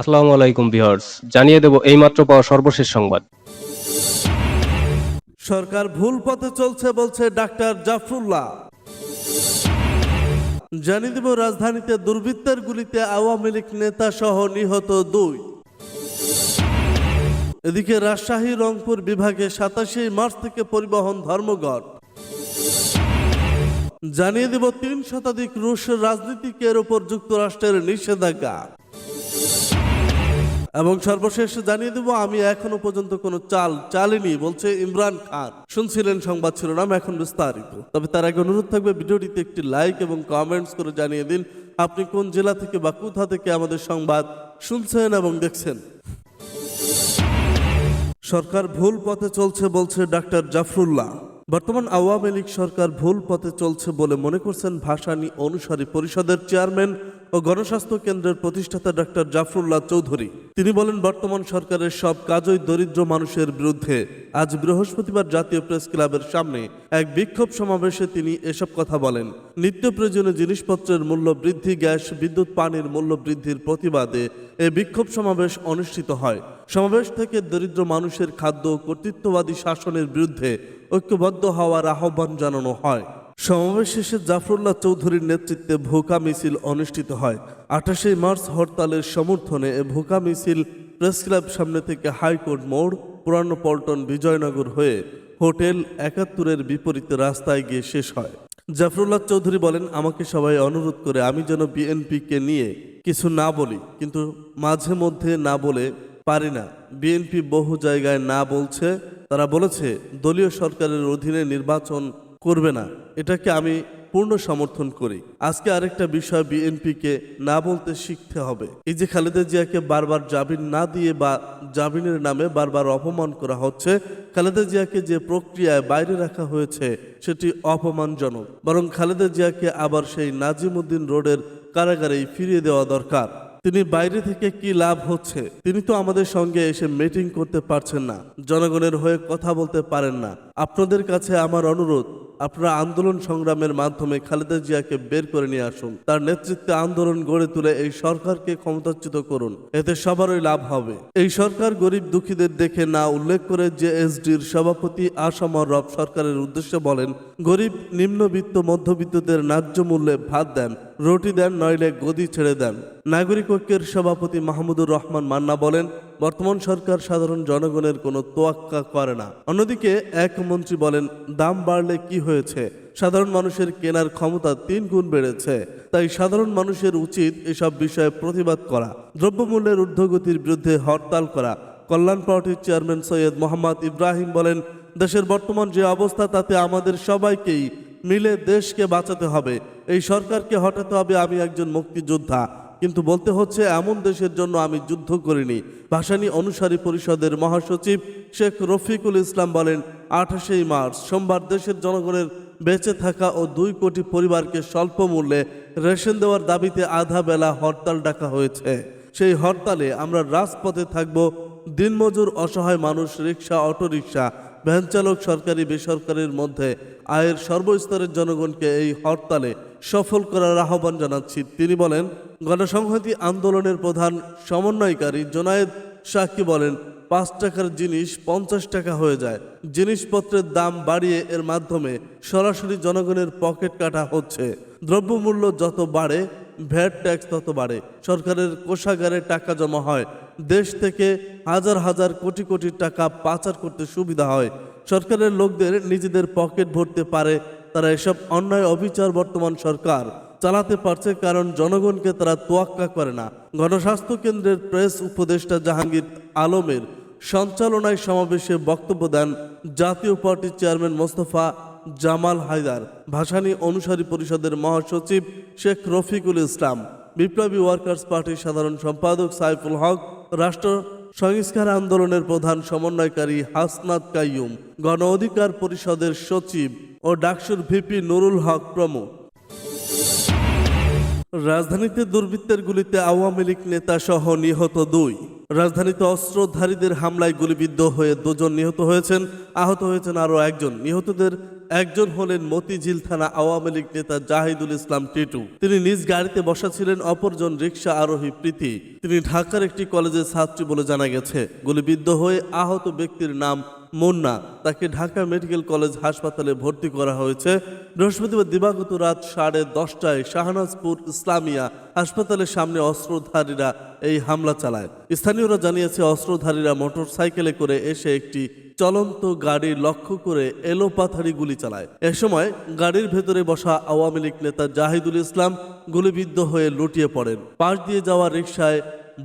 আসসালামু আলাইকুম ভিউয়ার্স, জানিয়ে দেব এইমাত্র পাওয়া সর্বশেষ সংবাদ। সরকার ভুল পথে চলছে বলছে ডাক্তার জাফরুল্লাহ। জানিয়ে দেব রাজধানীতে দুর্বৃত্তের গুলিতে আওয়ামী লীগ নেতা সহ নিহত দুই। এদিকে রাজশাহী, রংপুর বিভাগে সাতাশে মার্চ থেকে পরিবহন ধর্মঘট। জানিয়ে দেব তিন শতাধিক রুশ রাজনীতিকের উপর যুক্তরাষ্ট্রের নিষেধাজ্ঞা। এবং সর্বশেষ জানিয়ে দেব, আমি এখনও পর্যন্ত কোনো চাল চালিনি, বলছে ইমরান খান। শুনছিলেন সংবাদ শিরোনাম, এখন বিস্তারিত। তবে তার আগে অনুরোধ থাকবে, ভিডিওটিতে একটি লাইক এবং কমেন্টস করে জানিয়ে দিন, আপনি কোন জেলা থেকে বা কোথা থেকে আমাদের সংবাদ শুনছেন এবং দেখছেন। সরকার ভুল পথে চলছে বলছে ডাক্তার জাফরুল্লাহ। বর্তমান আওয়ামী লীগ সরকার ভুল পথে চলছে বলে মনে করছেন ভাসানী অনুসারী পরিষদের চেয়ারম্যান ও গণস্বাস্থ্য কেন্দ্রের প্রতিষ্ঠাতা ডাক্তার জাফরুল্লাহ চৌধুরী। তিনি বলেন, বর্তমান সরকারের সব কাজই দরিদ্র মানুষের বিরুদ্ধে। আজ বৃহস্পতিবার জাতীয় প্রেস ক্লাবের সামনে এক বিক্ষোভ সমাবেশে তিনি এসব কথা বলেন। নিত্য প্রয়োজনীয় জিনিসপত্রের মূল্য বৃদ্ধি, গ্যাস, বিদ্যুৎ, পানির মূল্য বৃদ্ধির প্রতিবাদে এ বিক্ষোভ সমাবেশ অনুষ্ঠিত হয়। সমাবেশ থেকে দরিদ্র মানুষের খাদ্য কর্তৃত্ববাদী শাসনের বিরুদ্ধে ঐক্যবদ্ধ হওয়ার আহ্বান জানানো হয়। সমাবেশ শেষে জাফরুল্লাহ চৌধুরীর নেতৃত্বে ভোকা মিছিল অনুষ্ঠিত হয়। আঠাশে মার্চ হরতালের সমর্থনে এ ভোকা মিছিল প্রেস ক্লাব সামনে থেকে হাইকোর্ট মোড়, পুরানো পল্টন বিজয়নগর হয়ে হোটেল একাত্তরের বিপরীতে রাস্তায় গিয়ে শেষ হয়। জাফরুল্লাহ চৌধুরী বলেন, আমাকে সবাই অনুরোধ করে আমি যেন বিএনপিকে নিয়ে কিছু না বলি, কিন্তু মাঝে মধ্যে না বলে পারি না। বিএনপি বহু জায়গায় না বলছে। তারা বলেছে, দলীয় সরকারের অধীনে নির্বাচন করবে না। এটাকে আমি পূর্ণ সমর্থন করি। আজকে আরেকটা বিষয় বিএনপিকে না বলতে শিখতে হবে। এই যে খালেদা জিয়াকে বারবার জামিন না দিয়ে বা জামিনের নামে বারবার অপমান করা হচ্ছে, খালেদা জিয়াকে যে প্রক্রিয়ায় বাইরে রাখা হয়েছে, সেটি অপমানজনক। বরং খালেদা জিয়াকে আবার সেই নাজিমুদ্দিন রোডের কারাগারেই ফিরিয়ে দেওয়া দরকার। তিনি বাইরে থেকে কি লাভ হচ্ছে? তিনি তো আমাদের সঙ্গে এসে মিটিং করতে পারছেন না। জনগণের হয়ে কথা বলতে পারেন না। আপনাদের কাছে আমার অনুরোধ, আপনারা আন্দোলন সংগ্রামের মাধ্যমে খালেদা জিয়াকে বের করে নিয়ে আসুন। তার নেতৃত্বে আন্দোলন গড়ে তুলে এই সরকারকে ক্ষমতাচ্যুত করুন। এতে সবারই লাভ হবে। এই সরকার গরিব দুঃখীদের দেখে না উল্লেখ করে জেএসডির সভাপতি আসামর রব সরকারের উদ্দেশ্যে বলেন, গরিব, নিম্নবিত্ত, মধ্যবিত্তদের ন্যায্য মূল্যে ভাত দেন, রুটি দেন, নইলে গদি ছেড়ে দেন। নাগরিক ঐক্যের সভাপতি মাহমুদুর রহমান মান্না বলেন বর্তমান সরকার সাধারণ জনগণের কোনো তোয়াক্কা করে না। অন্যদিকে এক মন্ত্রী বলেন, দাম বাড়লে কি হয়েছে? সাধারণ মানুষের কেনার ক্ষমতা তিন গুণ বেড়েছে। তাই সাধারণ মানুষের উচিত এসব বিষয়ে প্রতিবাদ করা, দ্রব্যমূল্যের ঊর্ধ্বগতির বিরুদ্ধে হরতাল করা। কল্যাণ পার্টির চেয়ারম্যান সৈয়দ মোহাম্মদ ইব্রাহিম বলেন, দেশের বর্তমান যে অবস্থা, তাতে আমাদের সবাইকেই মিলে দেশকে বাঁচাতে হবে। এই সরকারকে হটাতে হবে আমি একজন মুক্তিযোদ্ধা। কিন্তু বলতে হচ্ছে, এমন দেশের জন্য আমি যুদ্ধ করিনি। ভাসানী অনুসারী পরিষদের মহাসচিব শেখ রফিকুল ইসলাম বলেন, আঠাশেই মার্চ, সোমবার দেশের জনগণের বেঁচে থাকা ও দুই কোটি পরিবারকে স্বল্প মূল্যে রেশন দেওয়ার দাবিতে আধা বেলা হরতাল ডাকা হয়েছে। সেই হরতালে আমরা রাজপথে থাকব, দিনমজুর অসহায় মানুষ রিক্সা অটোরিকশা ভ্যান চালক সরকারি, বেসরকারির মধ্যে। আয়ের সর্বস্তরের জনগণকে এই হরতালে সফল করার আহ্বান জানাচ্ছি। তিনি বলেন, গণসংহতি আন্দোলনের প্রধান সমন্বয়কারী জোনায়েদ সাক্ষী বলেন, পাঁচ টাকার জিনিস পঞ্চাশ টাকা হয়ে যায়। জিনিসপত্রের দাম বাড়িয়ে এর মাধ্যমে সরাসরি জনগণের পকেট কাটা হচ্ছে। দ্রব্যমূল্য যত বাড়ে, ভ্যাট ট্যাক্স তত বাড়ে। সরকারের কোষাগারে টাকা জমা হয়। দেশ থেকে হাজার হাজার কোটি কোটি টাকা পাচার করতে সুবিধা হয়। সরকারের লোকদের নিজেদের পকেট ভরতে পারে তারা এসব অন্যায় অবিচার বর্তমান সরকার চালাতে পারছে কারণ জনগণকে তারা তোয়াক্কা করে না। গণস্বাস্থ্য কেন্দ্রের প্রেস উপদেষ্টা জাহাঙ্গীর আলমের সঞ্চালনায় সমাবেশে বক্তব্য দেন জাতীয় পার্টির চেয়ারম্যান মোস্তফা জামাল হায়দার, ভাসানী অনুসারী পরিষদের মহাসচিব শেখ রফিকুল ইসলাম, বিপ্লবী ওয়ার্কার্স পার্টির সাধারণ সম্পাদক সাইফুল হক, রাষ্ট্র সংস্কার আন্দোলনের প্রধান সমন্বয়কারী হাসনাত কাইয়ুম, গণ অধিকার পরিষদের সচিব ও ডাকসুর ভিপি নুরুল হক প্রমুখ রাজধানীতে দুর্বৃত্তের গুলিতে আওয়ামী লীগ নেতা সহ নিহত দুই। রাজধানীতে অস্ত্রধারীদের হামলায় গুলিবিদ্ধ হয়ে দুজন নিহত হয়েছেন, আহত হয়েছেন আরও একজন। নিহতদের একজন হলেন মতিঝিল থানা আওয়ামী লীগ নেতা জাহিদুল ইসলাম টিটু। তিনি নিজ গাড়িতে বসা ছিলেন, অপরজন রিক্সা আরোহী প্রীতি। তিনি ঢাকার একটি কলেজের ছাত্রী বলে জানা গেছে। গুলিবিদ্ধ হয়ে আহত ব্যক্তির নাম মুন্না। তাকে ঢাকা মেডিকেল কলেজ হাসপাতালে ভর্তি করা হয়েছে। বৃহস্পতিবার দিবাগত রাত সাড়ে দশটায় শাহনাজপুর ইসলামিয়া হাসপাতালের সামনে অস্ত্রধারীরা এই হামলা চালায়। স্থানীয়রা জানিয়েছে, অস্ত্রধারীরা মোটর সাইকেলে করে এসে একটি চলন্ত গাড়ি লক্ষ্য করে এলোপাথারি গুলি চালায়। এ সময় গাড়ির ভেতরে বসা আওয়ামী লীগ নেতা জাহিদুল ইসলাম গুলিবিদ্ধ হয়ে লুটিয়ে পড়েন। পাশ দিয়ে যাওয়া রিকশায়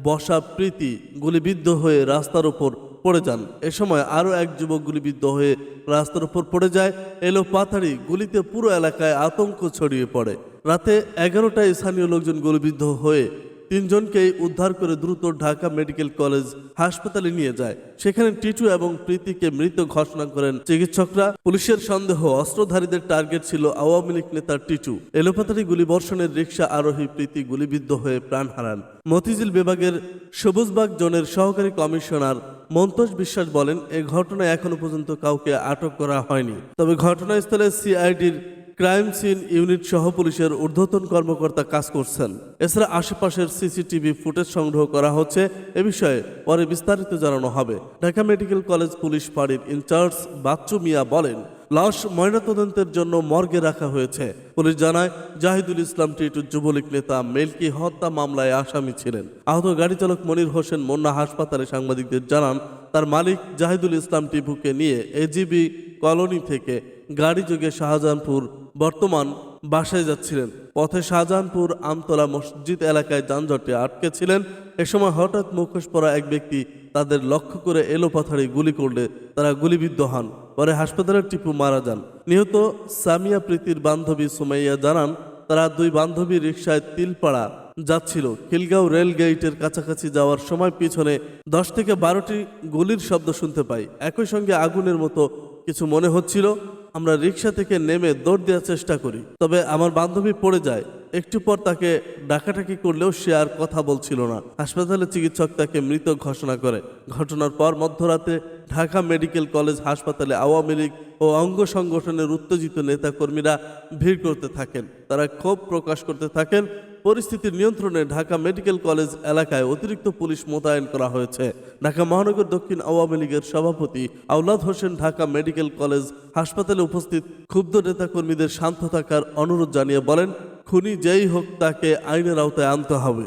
বসা প্রীতি গুলিবিদ্ধ হয়ে রাস্তার উপর পড়ে যান। এ সময় আরও এক যুবক গুলিবিদ্ধ হয়ে রাস্তার উপর পড়ে যায়। এলো পাথারি গুলিতে পুরো এলাকায় আতঙ্ক ছড়িয়ে পড়ে। রাতে এগারোটায় স্থানীয় লোকজন গুলিবিদ্ধ হয়ে তিনজনকেই উদ্ধার করে দ্রুত ঢাকা মেডিকেল কলেজ হাসপাতালে নিয়ে যায়। সেখানে টিটু এবং প্রীতিকে মৃত ঘোষণা করেন চিকিৎসকরা। পুলিশের সন্দেহ, অস্ত্রধারীদের টার্গেট ছিল আওয়ামী লীগ নেতা টিটু। এলোপাতারি গুলিবর্ষণের রিক্সা আরোহী প্রীতি গুলিবিদ্ধ হয়ে প্রাণ হারান। মতিঝিল বিভাগের সবুজবাগ জোনের সহকারী কমিশনার মন্তোষ বিশ্বাস বলেন, এ ঘটনায় এখনও পর্যন্ত কাউকে আটক করা হয়নি। তবে ঘটনাস্থলে সিআইডির ক্রাইম সিন ইউনিট সহ পুলিশের ঊর্ধ্বতন কর্মকর্তা কাজ করছেন। এছাড়া আশেপাশের সিসিটিভি ফুটেজ সংগ্রহ করা হচ্ছে। এ বিষয়ে পরে বিস্তারিত জানানো হবে। ঢাকা মেডিকেল কলেজ পুলিশ ফাঁড়ির ইনচার্জ বাচ্চু মিয়া বলেন, লাশ ময়নাতদন্তের জন্য মর্গে রাখা হয়েছে। পুলিশ জানায়, জাহিদুল ইসলাম টিটু যুবলীগ নেতা মেলকি হত্যা মামলায় আসামি ছিলেন। আহত গাড়ি চালক মনির হোসেন মন্না হাসপাতালে সাংবাদিকদের জানান, তার মালিক জাহিদুল ইসলাম টিপুকে নিয়ে এজিবি কলোনি থেকে গাড়ি যোগে শাহজাহানপুর বর্তমান বাসায় যাচ্ছিলেন। পথে শাহজাহানপুর আমতলা মসজিদ এলাকায় যানজটে আটকে ছিলেন। এ সময় হঠাৎ মুখোশ পরা এক ব্যক্তি তাদের লক্ষ্য করে এলোপাথারি গুলি করলে তারা গুলিবিদ্ধ হন। পরে হাসপাতালের টিপু মারা যান। নিহত সামিয়া প্রীতির বান্ধবী সুমাইয়া জানান, তারা দুই বান্ধবী রিকশায় তিলপাড়া যাচ্ছিল। খিলগাঁও রেল গেইটের কাছাকাছি যাওয়ার সময় পিছনে দশ থেকে বারোটি গুলির শব্দ শুনতে পাই। একই সঙ্গে আগুনের মতো কিছু মনে হচ্ছিল। আমরা রিক্সা থেকে নেমে দৌড় দেওয়ার চেষ্টা করি। তবে আমার বান্ধবী পড়ে যায়। একটু পর তাকে ডাকাটাকি করলেও সে আর কথা বলছিল না। হাসপাতালে চিকিৎসক তাকে মৃত ঘোষণা করে। ঘটনার পর মধ্যরাতে ঢাকা মেডিকেল কলেজ হাসপাতালে আওয়ামী লীগ ও অঙ্গ সংগঠনের উত্তেজিত নেতাকর্মীরা ভিড় করতে থাকেন। তারা ক্ষোভ প্রকাশ করতে থাকেন পরিস্থিতির নিয়ন্ত্রণে ঢাকা মেডিকেল কলেজ এলাকায় অতিরিক্ত পুলিশ মোতায়েন করা হয়েছে। ঢাকা মহানগর দক্ষিণ আওয়ামী লীগের সভাপতি আউলাদ হোসেন ঢাকা মেডিকেল কলেজ হাসপাতালে উপস্থিত ক্ষুব্ধ নেতাকর্মীদের শান্ত থাকার অনুরোধ জানিয়ে বলেন, খুনি যেই হোক তাকে আইনের আওতায় আনতে হবে।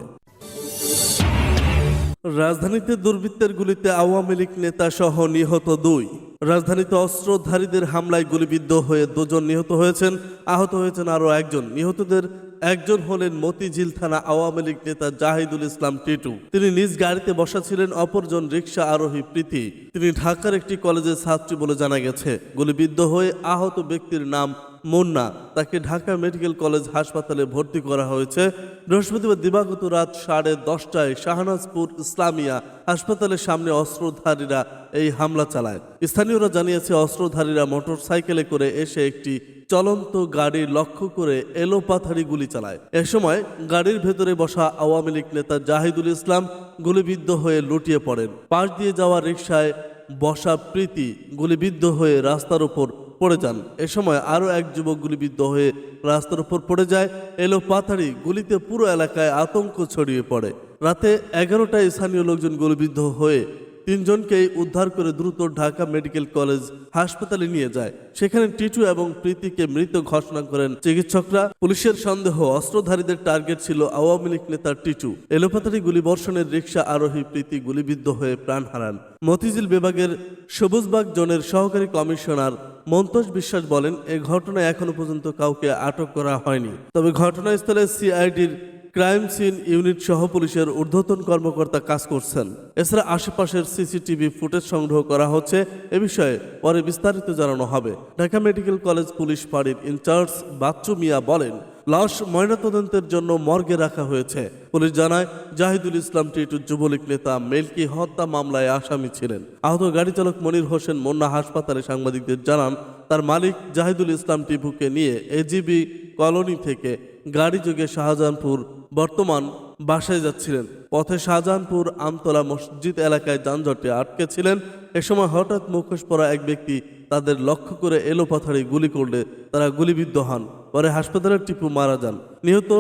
রাজধানীতে দুর্বৃত্তের গুলিতে আওয়ামী লীগ নেতা সহ নিহত দুই। রাজধানীতে অস্ত্রধারীদের হামলায় গুলিবিদ্ধ হয়ে দুজন নিহত হয়েছেন, আহত হয়েছেন আরও একজন। নিহতদের একজন হলেন মতিঝিল থানা আওয়ামী লীগ নেতা জাহিদুল ইসলাম টিটু। তিনি নিজ গাড়িতে বসা ছিলেন, অপরজন রিক্সা আরোহী প্রীতি। তিনি ঢাকার একটি কলেজের ছাত্রী বলে জানা গেছে। গুলিবিদ্ধ হয়ে আহত ব্যক্তির নাম মুন্না, তাকে ঢাকা মেডিকেল কলেজ হাসপাতালে ভর্তি করা হয়েছে। বৃহস্পতিবার দিবাগত রাত সাড়ে দশটায় শাহনাজপুর ইসলামিয়া হাসপাতালের সামনে অস্ত্রধারীরা এই হামলা চালায়। স্থানীয়রা জানিয়েছে, অস্ত্রধারীরা মোটর সাইকেলে করে এসে একটি চলন্ত গাড়ি লক্ষ্য করে এলোপাথারি গুলি চালায়। এ সময় গাড়ির ভেতরে বসা আওয়ামী লীগ নেতা জাহিদুল ইসলাম গুলিবিদ্ধ হয়ে লুটিয়ে পড়েন। পাশ দিয়ে যাওয়া রিকশায় বসা প্রীতি গুলিবিদ্ধ হয়ে রাস্তার উপর পড়ে যান। এ সময় আরও এক যুবক গুলিবিদ্ধ হয়ে রাস্তার উপর পড়ে যায়। এলো পাথারি গুলিতে পুরো এলাকায় আতঙ্ক ছড়িয়ে পড়ে। রাতে এগারোটায় স্থানীয় লোকজন গুলিবিদ্ধ হয়ে তিনজনকেই উদ্ধার করে দ্রুত ঢাকা মেডিকেল কলেজ হাসপাতালে নিয়ে যায়। সেখানে টিটু এবং প্রীতিকে মৃত ঘোষণা করেন চিকিৎসকরা। পুলিশের সন্দেহ, অস্ত্রধারীদের টার্গেট ছিল আওয়ামী লীগ নেতা টিটু। এলোপাতারি গুলিবর্ষণের রিক্সা আরোহী প্রীতি গুলিবিদ্ধ হয়ে প্রাণ হারান। মতিঝিল বিভাগের সবুজবাগ জোনের সহকারী কমিশনার মন্তোষ বিশ্বাস বলেন, এ ঘটনায় এখনও পর্যন্ত কাউকে আটক করা হয়নি। তবে ঘটনাস্থলে সিআইডির ক্রাইম সিন ইউনিট সহ পুলিশের ঊর্ধ্বতন কর্মকর্তা কাজ করছেন। এছাড়া আশেপাশের সিসিটিভি ফুটেজ সংগ্রহ করা হচ্ছে। এ বিষয়ে পরে বিস্তারিত জানানো হবে। ঢাকা মেডিকেল কলেজ পুলিশ ফাঁড়ির ইনচার্জ বাচ্চু মিয়া বলেন লাশ ময়নাতদন্তের জন্য মর্গে রাখা হয়েছে। পুলিশ জানায়, জাহিদুল ইসলাম টিটু যুবলীগ নেতা, মেলকি হত্যা মামলায় আসামি ছিলেন। আহত গাড়ি চালক মনির হোসেন মন্না হাসপাতালে সাংবাদিকদের জানান, তার মালিক জাহিদুল ইসলাম টিপুকে নিয়ে এজিবি কলোনি থেকে গাড়ি যোগে শাহজাহানপুর বর্তমান বাসায় যাচ্ছিলেন। পথে শাহজাহানপুর আমতলা মসজিদ এলাকায় যানজটে আটকে ছিলেন। এ সময় হঠাৎ মুখোশ পরা এক ব্যক্তি তাদের লক্ষ্য করে এলোপাথাড়ি গুলি করলে তারা গুলিবিদ্ধ হন। পরে হাসপাতালে টিপু মারা যান। নিহত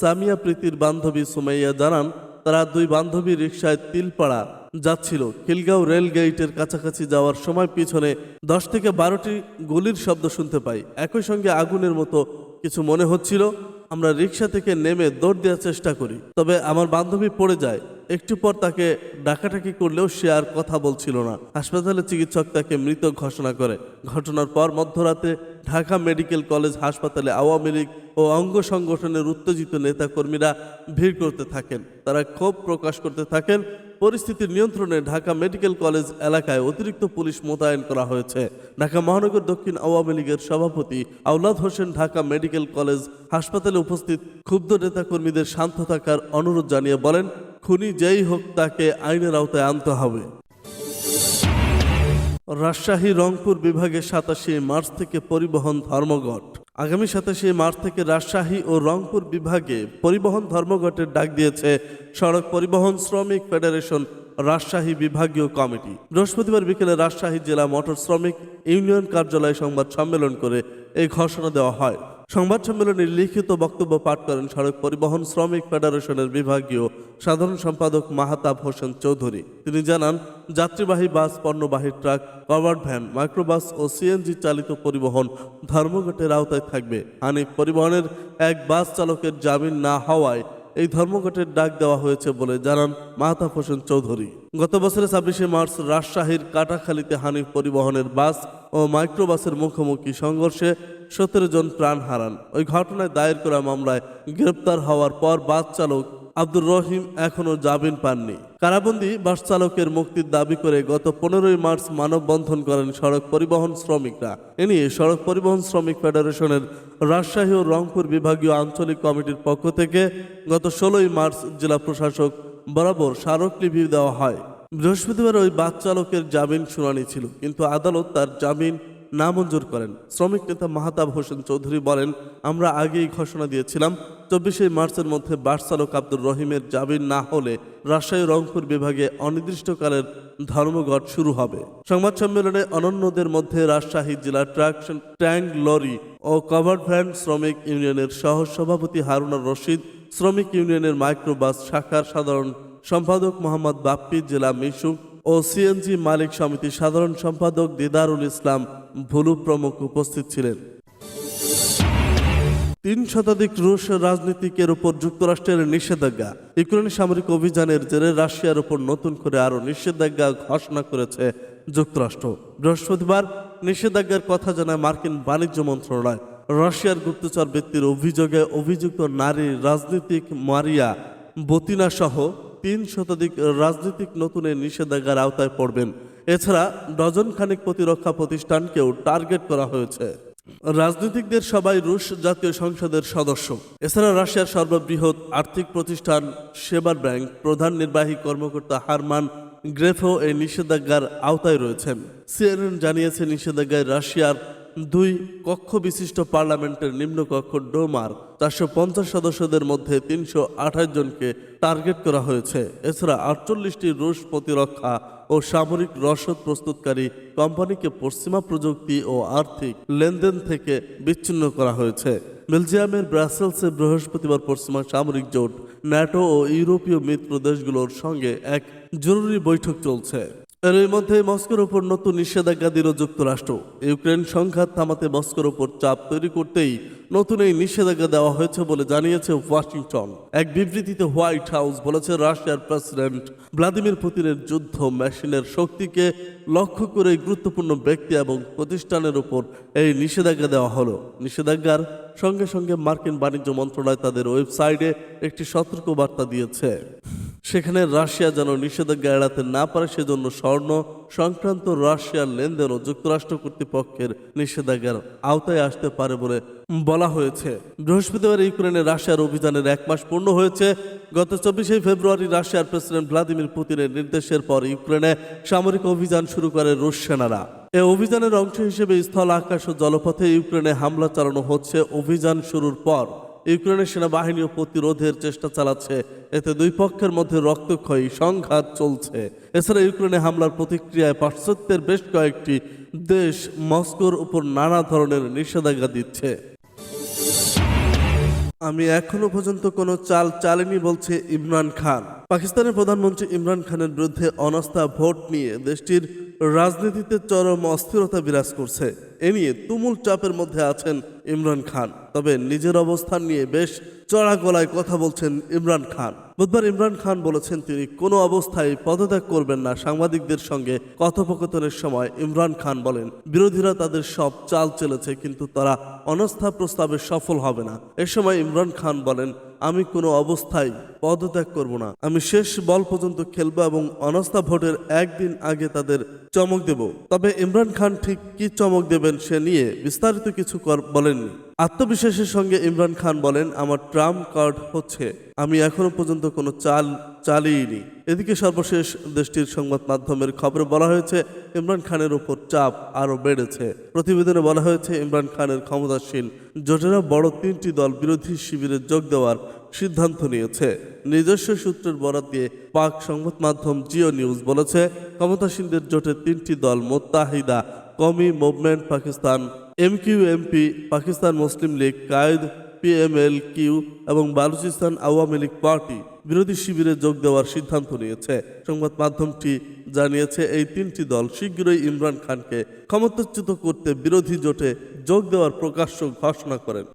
সামিয়া প্রীতির বান্ধবী সুমাইয়া জানান, তারা দুই বান্ধবী রিকশায় তিলপাড়া যাচ্ছিল। খিলগাঁও রেল গেইটের কাছাকাছি যাওয়ার সময় পিছনে দশ থেকে বারোটি গুলির শব্দ শুনতে পাই। একই সঙ্গে আগুনের মতো কিছু মনে হচ্ছিল। আমরা রিক্সা থেকে নেমে দৌড় দেওয়ার চেষ্টা করি, তবে আমার বান্ধবী পড়ে যায়। একটু পর তাকে ডাকাটাকি করলেও সে আর কথা বলছিল না। হাসপাতালে চিকিৎসক তাকে মৃত ঘোষণা করে। ঘটনার পর মধ্যরাতে ঢাকা মেডিকেল কলেজ হাসপাতালে আওয়ামী লীগ ও অঙ্গ সংগঠনের উত্তেজিত নেতাকর্মীরা ভিড় করতে থাকেন। তারা ক্ষোভ প্রকাশ করতে থাকেন। পরিস্থিতির নিয়ন্ত্রণে ঢাকা মেডিকেল কলেজ এলাকায় অতিরিক্ত পুলিশ মোতায়েন করা হয়েছে। ঢাকা মহানগর দক্ষিণ আওয়ামী লীগের সভাপতি আওলাদ হোসেন ঢাকা মেডিকেল কলেজ হাসপাতালে উপস্থিত ক্ষুব্ধ নেতাকর্মীদের শান্ত থাকার অনুরোধ জানিয়ে বলেন, খুনি যেই হোক তাকে আইনের আওতায় আনতে হবে। রাজশাহী রংপুর বিভাগে সাতাশে মার্চ থেকে পরিবহন ধর্মঘট। আগামী সাতাশে মার্চ থেকে রাজশাহী ও রংপুর বিভাগে পরিবহন ধর্মঘটের ডাক দিয়েছে সড়ক পরিবহন শ্রমিক ফেডারেশন রাজশাহী বিভাগীয় কমিটি। বৃহস্পতিবার বিকেলে রাজশাহী জেলা মোটর শ্রমিক ইউনিয়ন কার্যালয়ে সংবাদ সম্মেলন করে এই ঘোষণা দেওয়া হয়। সংবাদ সম্মেলনে লিখিত বক্তব্য পাঠ করেন সড়ক পরিবহন শ্রমিক ফেডারেশনের বিভাগীয় সাধারণ সম্পাদক মাহাতাব হোসেন চৌধুরী। তিনি জানান, যাত্রীবাহী বাস, পণ্যবাহী ট্রাক, কভার্ড ভ্যান, মাইক্রোবাস ও সিএনজি চালিত পরিবহন ধর্মঘটের আওতায় থাকবে। হানিফ পরিবহনের এক বাস চালকের জামিন না হওয়ায় এই ধর্মঘটের ডাক দেওয়া হয়েছে বলে জানান মাহতাব হোসেন চৌধুরী। গত বছরের ছাব্বিশে মার্চ রাজশাহীর কাটাখালীতে হানিফ পরিবহনের বাস ও মাইক্রোবাসের মুখোমুখি সংঘর্ষে সতেরো জন প্রাণ হারান। ওই ঘটনায় দায়ের করা মামলায় গ্রেপ্তার হওয়ার পর বাস চালক আব্দুর রহিম এখনও জামিন পাননি। কারাবন্দি বাস চালকের মুক্তির দাবি করে গত পনেরোই মার্চ মানববন্ধন করেন সড়ক পরিবহন শ্রমিকরা। এ নিয়ে সড়ক পরিবহন শ্রমিক ফেডারেশনের রাজশাহী ও রংপুর বিভাগীয় আঞ্চলিক কমিটির পক্ষ থেকে গত ষোলোই মার্চ জেলা প্রশাসক বরাবর স্মারকলিপি দেওয়া হয়। বৃহস্পতিবার ওই বাস চালকের জামিন শুনানি ছিল, কিন্তু আদালত তার জামিন নামঞ্জুর করেন। শ্রমিক নেতা মাহতাব হোসেন চৌধুরী বলেন, আমরা আগেই ঘোষণা দিয়েছিলাম চব্বিশে মার্চের মধ্যে বাস চালক আব্দুর রহিমের জামিন না হলে রাজশাহী রংপুর বিভাগে অনির্দিষ্টকালের ধর্মঘট শুরু হবে। সংবাদ সম্মেলনে অনন্যদের মধ্যে রাজশাহী জেলা ট্রাক ট্যাঙ্ক, লরি ও কভার্ড ভ্যান শ্রমিক ইউনিয়নের সহ সভাপতি হারুনার রশিদ, শ্রমিক ইউনিয়নের মাইক্রোবাস শাখার সাধারণ সম্পাদক মোহাম্মদ বাপ্পি, জেলা মিশুক ও সিএনজি মালিক সমিতির সাধারণ সম্পাদক দিদারুল ইসলাম ভুলু প্রমুখ উপস্থিত ছিলেন। তিন শতাধিক রুশ রাজনীতিকের উপর যুক্তরাষ্ট্রের নিষেধাজ্ঞা। ইউক্রেন সামরিক অভিযানের জেরে রাশিয়ার উপর নতুন করে আরও নিষেধাজ্ঞা ঘোষণা করেছে যুক্তরাষ্ট্র। বৃহস্পতিবার নিষেধাজ্ঞার কথা জানায় মার্কিন বাণিজ্য মন্ত্রণালয়। রাশিয়ার গুপ্তচর ব্যক্তির অভিযোগে অভিযুক্ত নারী রাজনীতিক মারিয়া বতিনা সহ তিন শতাধিক রাজনৈতিক নতুন এই নিষেধাজ্ঞার আওতায় পড়বেন। এছাড়া ডজন খানিক প্রতিরক্ষা প্রতিষ্ঠানকেও টার্গেট করা হয়েছে। রাজনীতিকদের সবাই রুশ জাতীয় সংসদের সদস্য। এছাড়া রাশিয়ার সর্ববৃহৎ আর্থিক প্রতিষ্ঠান সেবার ব্যাংক প্রধান নির্বাহী কর্মকর্তা হারমান গ্রেফো এই নিষেধাজ্ঞার আওতায় রয়েছেন। সিএনএন জানিয়েছে নিষেধাজ্ঞায় রাশিয়ার দুই কক্ষ বিশিষ্ট পার্লামেন্টের নিম্নকক্ষ ডোমার চারশো পঞ্চাশ সদস্যদের মধ্যে তিনশো আঠাশ জনকে টার্গেট করা হয়েছে। এছাড়া আটচল্লিশটি রুশ প্রতিরক্ষা ও সামরিক রসদ প্রস্তুতকারী কোম্পানিকে পশ্চিমা প্রযুক্তি ও আর্থিক লেনদেন থেকে বিচ্ছিন্ন করা হয়েছে। বেলজিয়ামের ব্রাসেলসে বৃহস্পতিবার পশ্চিমা সামরিক জোট, ন্যাটো ও ইউরোপীয় মিত্র দেশগুলোর সঙ্গে এক জরুরি বৈঠক চলছে। এর মধ্যে মস্কোর উপর নতুন নিষেধাজ্ঞা দিল যুক্তরাষ্ট্র। ইউক্রেন সংঘাত থামাতে মস্কোর ওপর চাপ তৈরি করতেই নতুন এই নিষেধাজ্ঞা দেওয়া হয়েছে বলে জানিয়েছে ওয়াশিংটন। এক বিবৃতিতে হোয়াইট হাউস বলেছে, রাশিয়ার প্রেসিডেন্ট ভ্লাদিমির পুতিনের যুদ্ধ মেশিনের শক্তিকে লক্ষ্য করে গুরুত্বপূর্ণ ব্যক্তি এবং প্রতিষ্ঠানের উপর এই নিষেধাজ্ঞা দেওয়া হলো। নিষেধাজ্ঞার সঙ্গে সঙ্গে মার্কিন বাণিজ্য মন্ত্রণালয় তাদের ওয়েবসাইটে একটি সতর্কবার্তা দিয়েছে। সেখানে রাশিয়া যেন নিষেধাজ্ঞা এড়াতে না পারে, সেজন্য স্বর্ণ সংক্রান্ত রাশিয়ার লেনদেনও যুক্তরাষ্ট্র কর্তৃপক্ষের নিষেধাজ্ঞার আওতায় আসতে পারে বলে বলা হয়েছে। বৃহস্পতিবার ইউক্রেনে রাশিয়ার অভিযানের এক মাস পূর্ণ হয়েছে। গত চব্বিশে ফেব্রুয়ারি রাশিয়ার প্রেসিডেন্ট ভ্লাদিমির পুতিনের নির্দেশের পর ইউক্রেনে সামরিক অভিযান শুরু করে রুশ সেনারা। এ অভিযানের অংশ হিসেবে স্থল, আকাশ ও জলপথে ইউক্রেনে হামলা চালানো হচ্ছে। অভিযান শুরুর পর ইউক্রেনের সেনাবাহিনীও প্রতিরোধের চেষ্টা চালাচ্ছে। এতে দুই পক্ষের মধ্যে রক্তক্ষয়ী সংঘাত চলছে। এছাড়া ইউক্রেনে হামলার প্রতিক্রিয়ায় পাশ্চাত্যের বেশ কয়েকটি দেশ মস্কোর উপর নানা ধরনের নিষেধাজ্ঞা দিচ্ছে। আমি এখনও পর্যন্ত কোনো চাল চালিনি, বলছে ইমরান খান। পাকিস্তানের প্রধানমন্ত্রী ইমরান খানের বিরুদ্ধে অনাস্থা ভোট নিয়ে দেশটির রাজনীতিতে চরম অস্থিরতা বিরাজ করছে। এ নিয়ে তুমুল চাপের মধ্যে আছেন ইমরান খান। তবে নিজের অবস্থান নিয়ে বেশ চড়া গলায় কথা বলছেন ইমরান খান। বুধবার ইমরান খান বলেছেন, তিনি কোনো অবস্থায় পদত্যাগ করবেন না। সাংবাদিকদের সঙ্গে কথোপকথনের সময় ইমরান খান বলেন, বিরোধীরা তাদের সব চাল চলেছে, কিন্তু তারা অনাস্থা প্রস্তাবে সফল হবে না। এ সময় ইমরান খান বলেন আমি কোনো অবস্থায় পদত্যাগ করব না। আমি শেষ বল পর্যন্ত খেলব এবং অনাস্থা ভোটের একদিন আগে তাদের চমক দেব। তবে ইমরান খান ঠিক কি চমক দেবেন সে নিয়ে বিস্তারিত কিছু বলেননি। আত্মবিশ্বাসের সঙ্গে ইমরান খান বলেন, আমার ট্রাম্প কার্ড হচ্ছে। আমি এখনও পর্যন্ত কোনো চাল চালিয়েনি এদিকে সর্বশেষ দেশটির সংবাদ মাধ্যমের খবরে বলা হয়েছে, ইমরান খানের উপর চাপ আরও বেড়েছে। প্রতিবেদনে বলা হয়েছে, ইমরান খানের ক্ষমতাসীন জোটেরা বড় তিনটি দল বিরোধী শিবিরে যোগ দেওয়ার সিদ্ধান্ত নিয়েছে। নিজস্ব সূত্রের বরাত দিয়ে পাক সংবাদ মাধ্যম জিও নিউজ বলেছে, ক্ষমতাসীনদের জোটের তিনটি দল Muttahida, Qaumi movement Pakistan MQMP Pakistan Muslim league Quaid PML Q এবং বালুচিস্তান আওয়ামী লীগ পার্টি বিরোধী শিবিরে যোগ দেওয়ার সিদ্ধান্ত নিয়েছে। সংবাদ মাধ্যমটি জানিয়েছে, এই তিনটি দল শীঘ্রই ইমরান খানকে ক্ষমতাচ্যুত করতে বিরোধী জোটে যোগ দেওয়ার প্রকাশ্য ঘোষণা করেন।